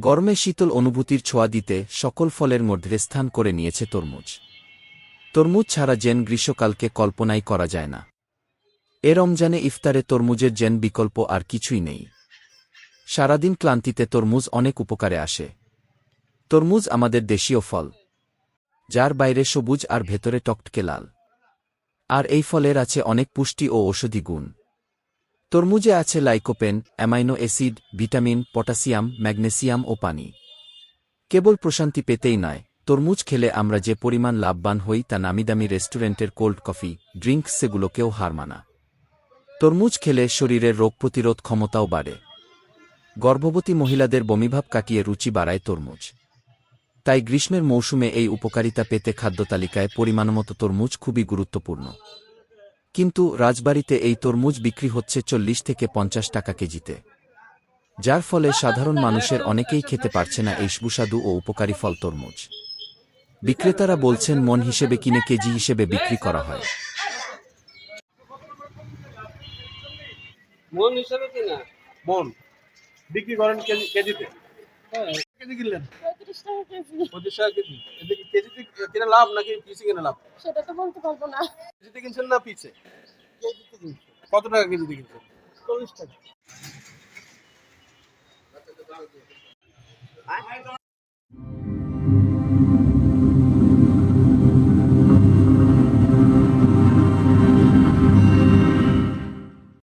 গরমে শীতল অনুভূতির ছোঁয়া দিতে সকল ফলের মধ্যে স্থান করে নিয়েছে তরমুজ। তরমুজ ছাড়া জেন গ্রীষ্মকালকে কল্পনাই করা যায় না। এ রমজানে ইফতারে তরমুজের জেন বিকল্প আর কিছুই নেই। সারাদিন ক্লান্তিতে তরমুজ অনেক উপকারে আসে। তরমুজ আমাদের দেশীয় ফল, যার বাইরে সবুজ আর ভেতরে টকটকে লাল। আর এই ফলের আছে অনেক পুষ্টি ও ঔষধি গুণ। তরমুজে আছে lycopene, amino acid, vitamin, potassium, magnesium ও পানি। কেবল প্রশান্তি পেতেই নয়, তরমুজ খেলে আমরা যে পরিমাণ লাভবান হই তা নামিদামি রেস্টুরেন্টের কোল্ড কফি, ড্রিঙ্কস সেগুলোকেও হার মানা। তরমুজ খেলে শরীরের রোগ প্রতিরোধ ক্ষমতাও বাড়ে। গর্ভবতী মহিলাদের বমিভাব কাটিয়ে রুচি বাড়ায় তরমুজ। তাই গ্রীষ্মের মৌসুমে এই উপকারিতা পেতে খাদ্য খাদ্যতালিকায় পরিমাণমতো তরমুজ খুবই গুরুত্বপূর্ণ। কিন্তু রাজবাড়িতে এই তরমুজ বিক্রি হচ্ছে চল্লিশ থেকে পঞ্চাশ টাকা কেজিতে। যার ফলে সাধারণ মানুষের অনেকেই খেতে পারছে না এই সুস্বাদু ও উপকারী ফল তরমুজ। বিক্রেতারা বলছেন মন হিসেবে কিনে কেজি হিসেবে বিক্রি করা হয়। মন হিসাবে কিনা? মন। বিক্রি করেন কেজি কেজিতে। হ্যাঁ। কেজি কিনলেন? পঁয়ত্রিশ টাকা কেজি। পঁচিশ টাকা কেজি। এদিকে কেজিতে কিনে লাভ নাকি পিসে কিনে লাভ? সেটা তো বলতে পারব না। কেজিতে কিনছেন না পিসে? কেজিতে কিনছে কত টাকা কেজিতে কিনছেন? চল্লিশ টাকা।